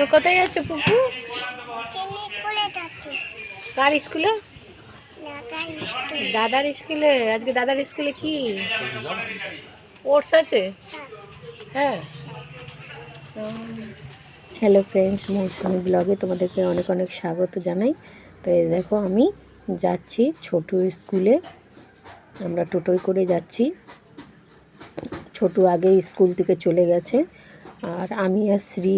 তো কোথায় যাচ্ছ যাচ্ছি কার স্কুলে? দাদার স্কুলে। আজকে দাদার স্কুলে কি? স্পোর্টস আছে? হ্যাঁ। হ্যালো ফ্রেন্ডস, মৌসুমি ব্লগে তোমাদেরকে অনেক অনেক স্বাগত জানাই। তো এই দেখো আমি যাচ্ছি ছোটু স্কুলে। আমরা টোটোয় করে যাচ্ছি। ছোটু আগে স্কুল থেকে চলে গেছে। আর আমি আর শ্রী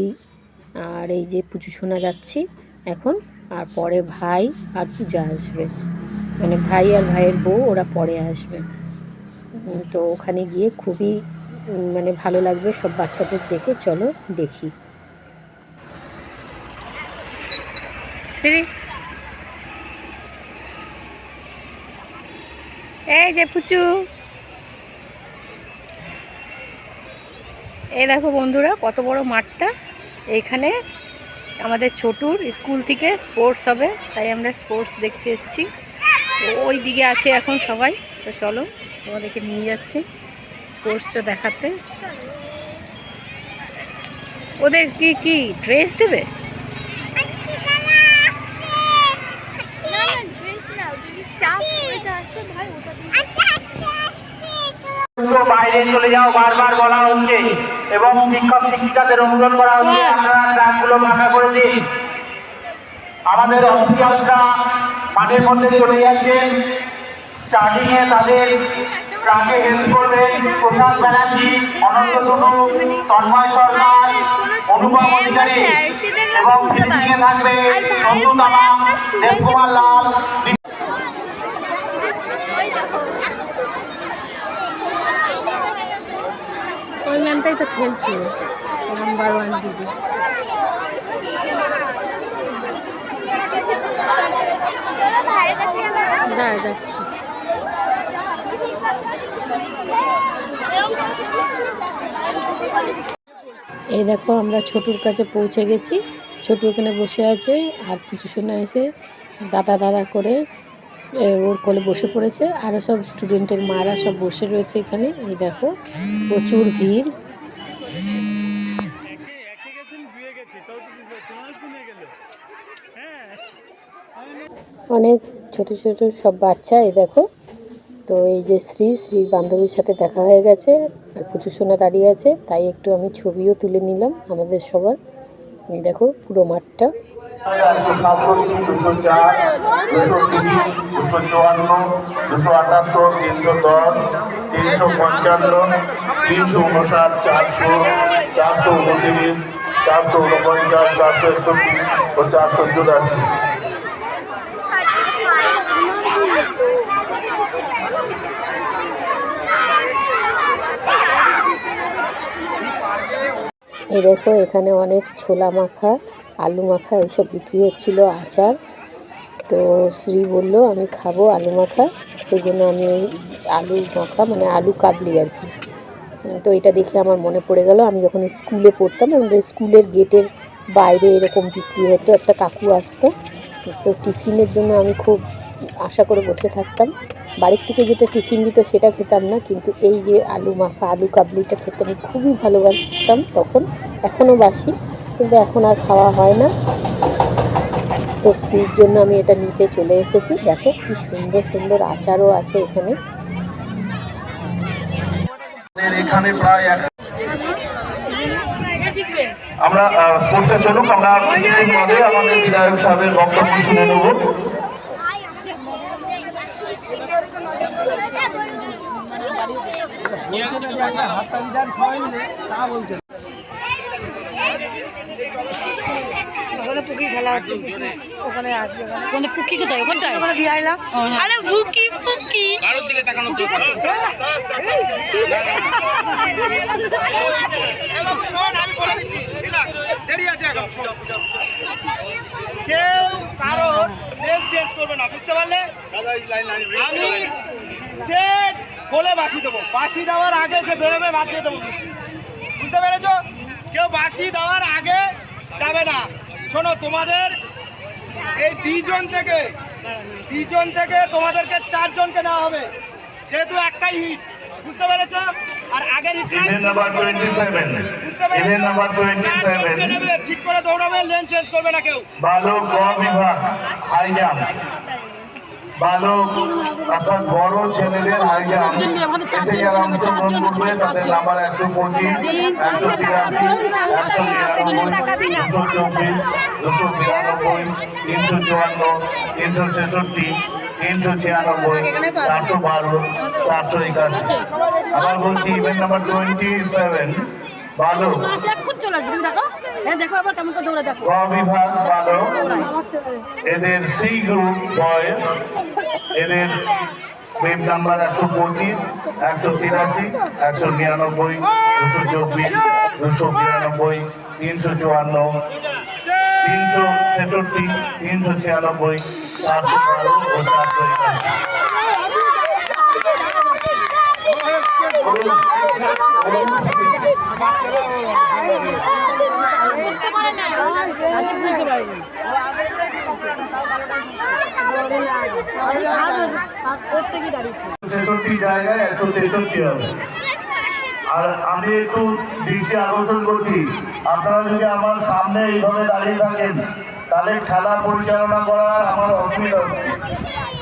আর এই যে পুজো শোনা যাচ্ছি এখন, আর পরে ভাই আর পূজা আসবে। মানে ভাই আর ভাইয়ের বউ, ওরা পরে আসবে। তো ওখানে গিয়ে খুবই মানে ভালো লাগবে সব বাচ্চাদের দেখে, চলো দেখি। এই যে পুচু। এই দেখো বন্ধুরা, কত বড় মাঠটা। এইখানে আমাদের ছোটুর স্কুল থেকে স্পোর্টস হবে, তাই আমরা স্পোর্টস দেখতে এসেছি। ওই দিকে আছে এখন সবাই, তো চলো তোমাদেরকে নিয়ে যাচ্ছি স্পোর্টসটা দেখাতে। ওদের কি কি, ড্রেস দেবে? তো বাইরে চলে যাও, বারবার বলা হচ্ছে এবং শিক্ষক, শিক্ষিকাদের অনুরোধ করা হচ্ছে, আপনারা ট্রাকগুলো ফাঁকা করে দিন। আমাদের অফিসাররা মাঠের মধ্যে চলে যাচ্ছেন স্টার্টিং এ তাদের ট্রাকে হেল্প করবেন প্রশান্ত ব্যানার্জি, অনন্ত তনু তন্ময় সরকার, অনুপম অধিকারী, এবং থাকবে সন্তু তামাং, দেবকুমার লাল ম্যামটাই তো খেলছিল নাম্বার ওয়ান দিদি। দাঁড়া যাচ্ছি। এই দেখো, আমরা ছোটুর কাছে পৌঁছে গেছি। ছোটু এখানে বসে আছে আর কিছু শোনা এসে দাদা দাদা করে ওর কোলে বসে পড়েছে। আরও সব স্টুডেন্টের মারা সব বসে রয়েছে এখানে। এই দেখো, প্রচুর ভিড়। অনেক ছোট ছোট সব বাচ্চা এই দেখো। তো এই যে শ্রী শ্রী বান্ধবীর সাথে দেখা হয়ে গেছে, আর পুজো সোনা দাঁড়িয়ে আছে, তাই একটু আমি ছবিও তুলে নিলাম আমাদের সবার। এই দেখো পুরো মাঠটা। চারশো উনত্রিশ, চারশো উনপঞ্চাশ, চারশো ও চারশো চুরাশি। এই দেখো, এখানে অনেক ছোলা মাখা, আলু মাখা, এইসব বিক্রি হচ্ছিল আচার। তো শ্রী বলল, আমি খাব আলু মাখা। সেই জন্য আমি আলু মাখা মানে আলু কাবলি আর কি। তো এটা দেখে আমার মনে পড়ে গেল, আমি যখন স্কুলে পড়তাম আমাদের স্কুলের গেটের বাইরে এরকম বিক্রি হতো, একটা কাকু আসতো। তো টিফিনের জন্য আমি খুব আশা করে বসে থাকতাম। বাড়ির থেকে যেটা টিফিন দিত সেটা খেতাম না কিন্তু এই যে আলু মাখা আলু কাবলিটা খেতে আমি খুবই ভালোবাসতাম তখন এখনও বাসি কিন্তু এখন আর খাওয়া হয় না। তো স্ত্রীর জন্য আমি এটা নিতে চলে এসেছি। দেখো কি সুন্দর সুন্দর আচারও আছে এখানে। এখানে প্রায় আমরা পড়তে চলুক আমরা আমাদের বিধায়ক সাহেবের বক্তব্য শুনে নেব। কোন পুকি কোথায়? ওখানটায়? ওখানে দিয়ে আইলাম। আরে ফুকি ফুকি কেউ কারও নেম চেঞ্জ করবে না বুঝতে পারলে? আমি সেট বলে বাসি দেবো। বাসি দেওয়ার আগে যে বেরোবে বাদ দিয়ে দেবো। বুঝতে পেরেছ? কেউ বাসি দেওয়ার আগে যাবে না। শোনো তোমাদের এই দুইজন থেকে দুইজন থেকে তোমাদেরকে চারজনকে নেওয়া হবে। যেহেতু একটাই হিট বুঝতে পেরেছ? আর আগের বুঝতে পেরেছ? ঠিক করে দৌড়াবে লেন চেঞ্জ করবে না কেউ। বিভাগ জাম্প বালক অর্থাৎ বড় ছেলেদের জাম্প এতে যারা অংশগ্রহণ করবে তাদের নাম্বার একশো পঁচিশ একশো তিরাশি একশো নিরানব্বই দুশো চব্বিশ দুশো বিরানব্বই তিনশো চুয়ান্ন তিনশো ছেষট্টি তিনশো ছিয়ানব্বই চারশো বারো চারশো একাশি। আবার বলছি ইভেন্ট নাম্বার টোয়েন্টি সেভেন বালক এখন চলে আসবে দেখো। হ্যাঁ দেখো আবার কেমন করে দৌড়ে দেখো। বিভাগ বালক এদের সি গ্রুপ বয়েজ এদের ওয়েব নাম্বার একশো পঁচিশ একশো তিরাশি একশো নিরানব্বই দুশো চব্বিশ দুশো বিরানব্বই তিনশো চুয়ান্ন তিনশো ছেষট্টি তিনশো ছিয়ানব্বই চারশো বারো ও চারশো জায়গায় আর আমি একটু দৃষ্টি আকর্ষণ করছি। আপনারা যদি আমার সামনে এইভাবে দাঁড়িয়ে থাকেন, তাহলে খেলা পরিচালনা করার আমার অসুবিধা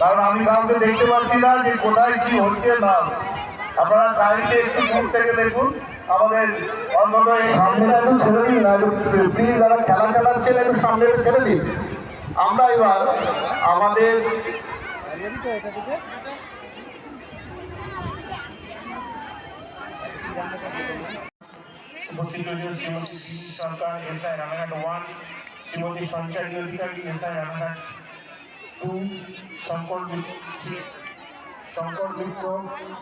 কারণ আমি কাউকে দেখতে পাচ্ছি না যে কোথায় কি হচ্ছে না আপনারা গাড়িতে একটু দূর থেকে দেখুন, আমাদের অন্তত খেলা খেলাচ্ছেন একটু সামনে ছেড়ে দিন। আমরা এবার আমাদের সরকার শঙ্কর মিত্র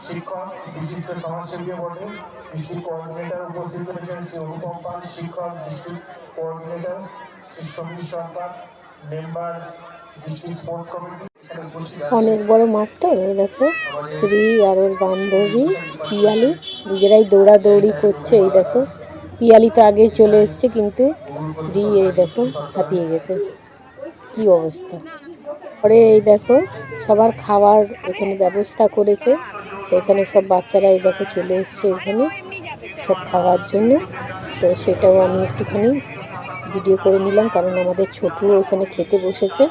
শিক্ষক, বিশিষ্ট সমাজসেবী বটে। ডিস্ট্রিক্ট কোঅর্ডিনেটর উপস্থিত রয়েছেন শ্রী অনুপম পাল, শিক্ষক district coordinator Shri Samir Sarkar member district sports committee. অনেক বড় মাঠ তো দেখো, শ্রী আর ওর বান্ধবী পিয়ালি, নিজেরাই দৌড়াদৌড়ি করছে, এই দেখো। পিয়ালি তো আগে চলে এসছে, কিন্তু শ্রী, এই দেখো, হাঁপিয়ে গেছে। কি অবস্থা? পরে এই দেখো, সবার খাবার এখানে ব্যবস্থা করেছে। তো এখানে সব বাচ্চারা এই দেখো চলে এসছে এখানে সব খাওয়ার জন্য। তো সেটাও আমি একটুখানি ভিডিও করে নিলাম, কারণ আমাদের ছোটুও এখানে খেতে বসেছে।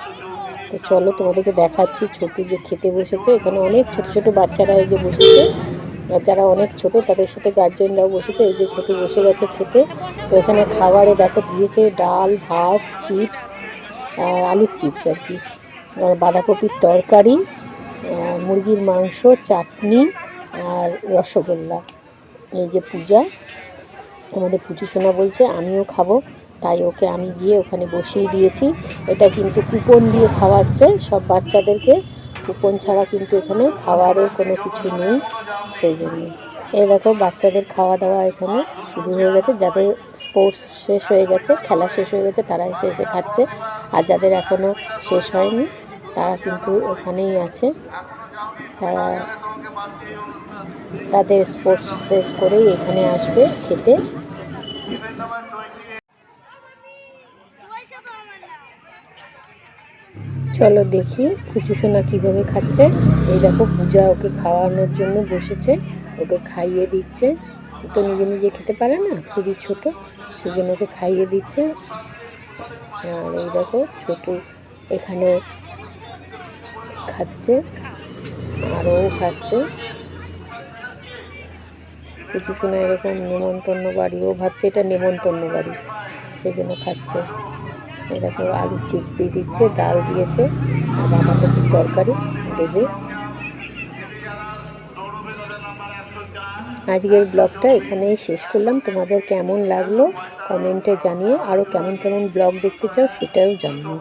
তো চলো তোমাদেরকে দেখাচ্ছি ছোটু যে খেতে বসেছে। এখানে অনেক ছোট ছোট বাচ্চারা এই যে বসেছে। যারা অনেক ছোট, তাদের সাথে গার্জেনরাও বসেছে। এই যে ছোটু বসে গেছে খেতে। তো এখানে খাবারে দেখো দিয়েছে ডাল, ভাত চিপস আর আলুর চিপস আর কি। বাঁধাকপির তরকারি মুরগির মাংস, চাটনি আর রসগোল্লা। এই যে পূজা, আমাদের পুজো সোনা বলছে, আমিও খাব। তাই ওকে আমি গিয়ে ওখানে বসিয়ে দিয়েছি। এটা কিন্তু কুপন দিয়ে খাওয়াচ্ছে সব বাচ্চাদেরকে। কুপন ছাড়া কিন্তু এখানে খাওয়ারের কোনো কিছু নেই সেই জন্য। এই দেখো, বাচ্চাদের খাওয়া দাওয়া এখানে শুরু হয়ে গেছে। যাদের স্পোর্টস শেষ হয়ে গেছে, খেলা শেষ হয়ে গেছে তারা এসে এসে খাচ্ছে। আর যাদের এখনও শেষ হয়নি তারা কিন্তু ওখানেই আছে। তারা তাদের স্পোর্টস শেষ করেই এখানে আসবে খেতে। চলো দেখি কুচু সোনা কীভাবে খাচ্ছে। এই দেখো, পূজা ওকে খাওয়ানোর জন্য বসেছে, ওকে খাইয়ে দিচ্ছে। তো নিজে নিজে খেতে পারে না, খুবই ছোট, সেজন্য ওকে খাইয়ে দিচ্ছে। আর এই দেখো, ছোটু এখানে খাচ্ছে আর ও খাচ্ছে। কিছু সোনা এরকম নেমন্তন্ন বাড়ি ও ভাবছে, এটা নেমন্তন্ন বাড়ি, সেই জন্য খাচ্ছে। দেখো আলুর চিপস দিয়ে দিচ্ছে, ডাল দিয়েছে, আর বাঁধাকপির তরকারি দেবে। আজকের ব্লগটা এখানেই শেষ করলাম। তোমাদের কেমন লাগল কমেন্টে জানিও, আরও কেমন কেমন ব্লগ দেখতে চাও সেটাও জানিও।